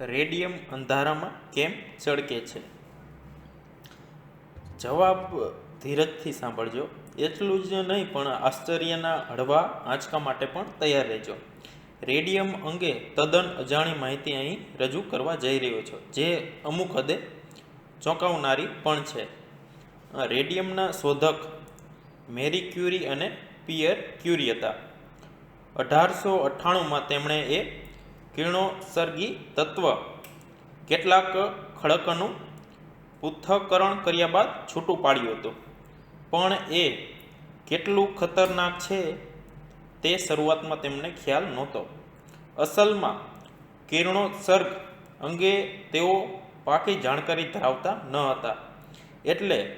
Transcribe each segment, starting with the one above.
Radium અંધારામાં કેમ ચળકે છે? જવાબ ધીરજથી સાંભળજો. એટલું જ નહીં, પણ આશ્ચર્યના હળવા આંચકા માટે પણ તૈયાર રહેજો. રેડિયમ અંગે તદ્દન અજાણી માહિતી અહીં રજૂ કરવા જઈ રહ્યો છો, જે અમુક હદે ચોંકાવનારી પણ છે. રેડિયમના શોધક મેરી ક્યુરી અને પિયર ક્યુરી હતા. અઢારસો અઠ્ઠાણુંમાં તેમણે એ કિરણોત્સર્ગી તત્વ. કેટલાક ખડકનું પૃથ્થકરણ કર્યા બાદ છૂટું પાડ્યું હતું. પણ એ કેટલું ખતરનાક છે તે શરૂઆતમાં તેમને ખ્યાલ નહોતો. અસલમાં કિરણોત્સર્ગ અંગે તેઓ પાકી જાણકારી ધરાવતા ન હતા. એટલે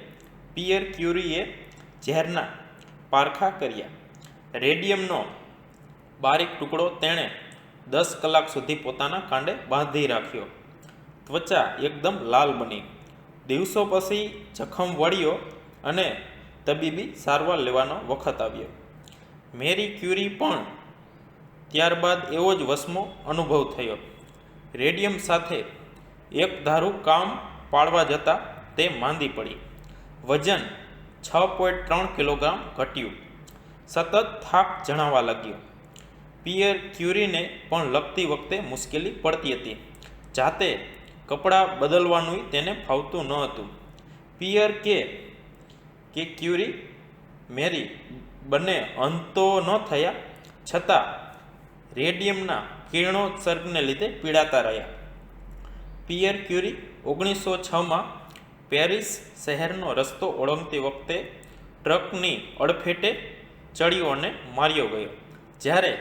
પિયર ક્યુરીએ ઝેરના પારખા કર્યા. રેડિયમનો બારીક ટુકડો તેણે દસ કલાક સુધી પોતાના કાંડે બાંધી રાખ્યો. ત્વચા એકદમ લાલ બની. દિવસો પછી જખમ વળ્યો અને તબીબી સારવાર લેવાનો વખત આવ્યો. મેરી ક્યુરી પણ ત્યારબાદ એવો જ વસમો અનુભવ થયો. રેડિયમ સાથે એક ધારું કામ પાડવા જતાં તે માંદી પડી. વજન છ પોઈન્ટ ત્રણ કિલોગ્રામ ઘટ્યું. સતત થાક જણાવા લાગ્યો. પિયર ક્યુરીને પણ લખતી વખતે મુશ્કેલી પડતી હતી. જાતે કપડાં બદલવાનું તેને ફાવતું ન હતું. પિયર કે કે ક્યુરી મેરી બંને અંતો ન થયા, છતાં રેડિયમના કિરણોત્સર્ગને લીધે પીડાતા રહ્યા. પિયર ક્યુરી ઓગણીસો છમાં પેરિસ શહેરનો રસ્તો ઓળંગતી વખતે ટ્રકની અડફેટે ચડ્યો અને માર્યો ગયો. જ્યારે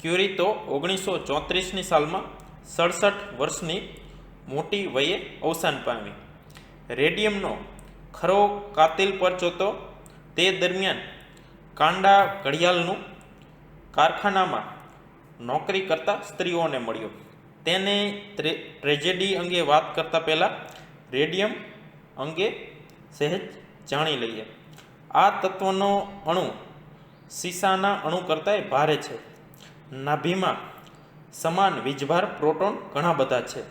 ક્યુરી તો ઓગણીસો ચોત્રીસની સાલમાં સડસઠ વર્ષની મોટી વયે અવસાન પામી. રેડિયમનો ખરો કાતિલ પરચો તો તે દરમિયાન કાંડા ઘડિયાળનું કારખાનામાં નોકરી કરતા સ્ત્રીઓને મળ્યો. તેને ટ્રેજેડી અંગે વાત કરતાં પહેલાં રેડિયમ અંગે સહેજ જાણી લઈએ. આ તત્વનો અણુ સીસાના અણુ કરતાંય ભારે છે. નાભીમાં સમાન વીજભાર પ્રોટોન ઘણા બધા છે.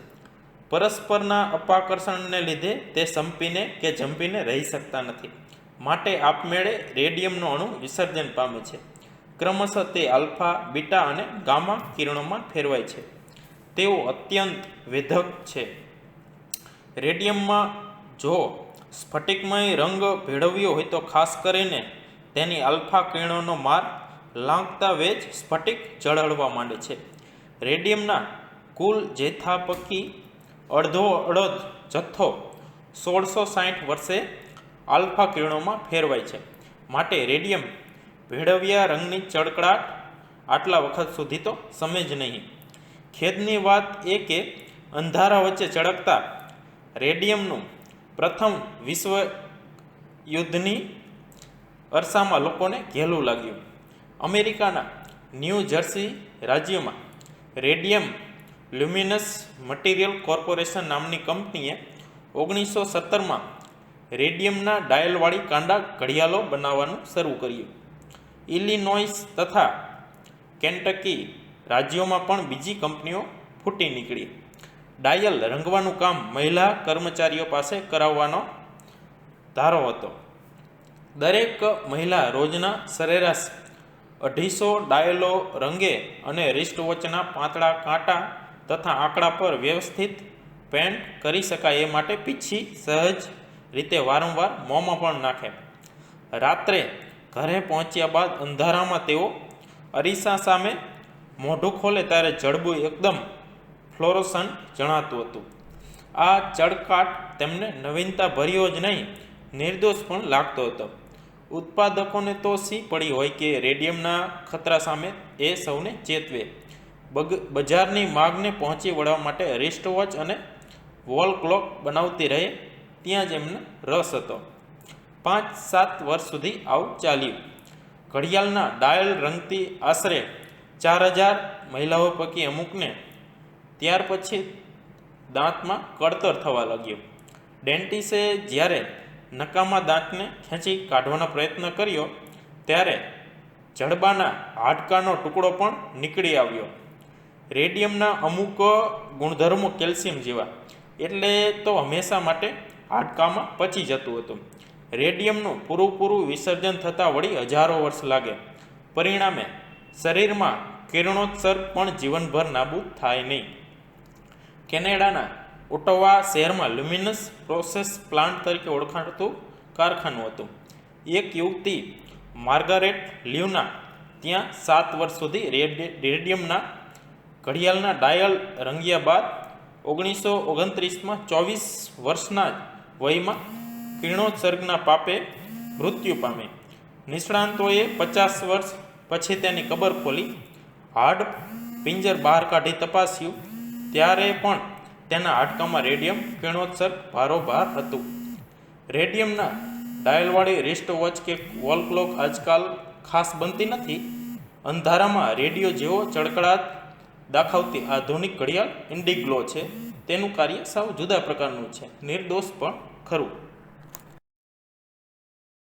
પરસ્પરના અપાકર્ષણને લીધે તે સંપીને કે જંપીને રહી શકતા નથી. માટે આપમેળે રેડિયમનો અણુ વિસર્જન પામે છે. ક્રમશઃ તે આલ્ફા, બીટા અને ગામા કિરણોમાં ફેરવાય છે. તેઓ અત્યંત વેધક છે. રેડિયમમાં જો સ્ફટિકમય રંગ ભેળવ્યો હોય તો ખાસ કરીને તેની આલ્ફા કિરણોનો માર લાંઘતા વેજ સ્ફટિક ઝળહળવા માંડે છે. રેડિયમના કુલ જેથાપકી અડધો અડધ જથ્થો સોળસો સાઠ વર્ષે આલ્ફા કિરણોમાં ફેરવાય છે. માટે રેડિયમ ભેળવ્યા રંગની ચળકળાટ આટલા વખત સુધી તો સમય જ નહીં. ખેદની વાત એ કે અંધારા વચ્ચે ચળકતા રેડિયમનું પ્રથમ વિશ્વ યુદ્ધની અરસામાં લોકોને ઘેલું લાગ્યું. અમેરિકાના ન્યૂ જર્સી રાજ્યમાં રેડિયમ લ્યુમિનસ મટીરિયલ કોર્પોરેશન નામની કંપનીએ ઓગણીસો સત્તરમાં રેડિયમના ડાયલવાળી કાંડા ઘડિયાળો બનાવવાનું શરૂ કર્યું. ઇલિનોઇસ તથા કેન્ટકી રાજ્યોમાં પણ બીજી કંપનીઓ ફૂટી નીકળી. ડાયલ રંગવાનું કામ મહિલા કર્મચારીઓ પાસે કરાવવાનો ધારો હતો. દરેક મહિલા રોજના સરેરાશ અઢીસો ડાયલો રંગે અને રિસ્ટવોચના પાતળા કાંટા તથા આંકડા પર વ્યવસ્થિત પેન્ટ કરી શકાય એ માટે પીછી સહજ રીતે વારંવાર મોંમાં પણ નાખે. રાત્રે ઘરે પહોંચ્યા બાદ અંધારામાં તેઓ અરીસા સામે મોઢું ખોલે ત્યારે જડબું એકદમ ફ્લોરોસન જણાતું હતું. આ ચળકાટ તેમને નવીનતા ભર્યો જ નહીં, નિર્દોષ પણ લાગતો હતો. ઉત્પાદકોને તો સી પડી હોય કે રેડિયમના ખતરા સામે એ સૌને ચેતવે? બગ, બજારની માગને પહોંચી વળવા માટે રિસ્ટ વોચ અને વોલ ક્લોક બનાવતી રહે ત્યાં જ એમને રસ હતો. પાંચ સાત વર્ષ સુધી આવું ચાલ્યું. ઘડિયાળના ડાયલ રંગતી આશરે ચાર હજાર મહિલાઓ પૈકી અમુકને ત્યાર પછી દાંતમાં કળતર થવા લાગ્યું. ડેન્ટિસે જ્યારે નકામા દાંતને ખેંચી કાઢવાનો પ્રયત્ન કર્યો, ત્યારે જડબાના હાડકાનો ટુકડો પણ નીકળી આવ્યો. રેડિયમના અમુક ગુણધર્મો કેલ્શિયમ જેવા, એટલે તો હંમેશા માટે હાડકામાં પચી જતું હતું. રેડિયમનું પૂરું વિસર્જન થતાં વળી હજારો વર્ષ લાગે. પરિણામે શરીરમાં કિરણોત્સર્ગ પણ જીવનભર નાબૂદ થાય નહીં. કેનેડાના ઓટોવા શહેરમાં લ્યુમિનસ પ્રોસેસ પ્લાન્ટ તરીકે ઓળખાતું કારખાનું હતું. એક યુવતી માર્ગારેટ લ્યુના ત્યાં સાત વર્ષ સુધી રેડ- રેડિયમના ઘડિયાળના ડાયલ રંગ્યા બાદ ઓગણીસો ઓગણત્રીસમાં ચોવીસ વર્ષના વયમાં કિરણોત્સર્ગના પાપે મૃત્યુ પામે નિષ્ણાંતોએ પચાસ વર્ષ પછી તેની કબર ખોલી હાડ પિંજર બહાર કાઢી તપાસ્યું. ત્યારે પણ તેના હાડકામાં રેડિયમ, કિરણોત્સર્ગ, ભારોભાર હતું. રેડિયમના ડાયલવાળી રિસ્ટ વોચ કે વોલ ક્લોક આજકાલ ખાસ બનતી નથી. અંધારામાં રેડિયો જેવો ચળકળાટ દાખવતી આધુનિક ઘડિયાળ ઇન્ડિગ્લો છે. તેનું કાર્ય સાવ જુદા પ્રકારનું છે. નિર્દોષ પણ ખરું.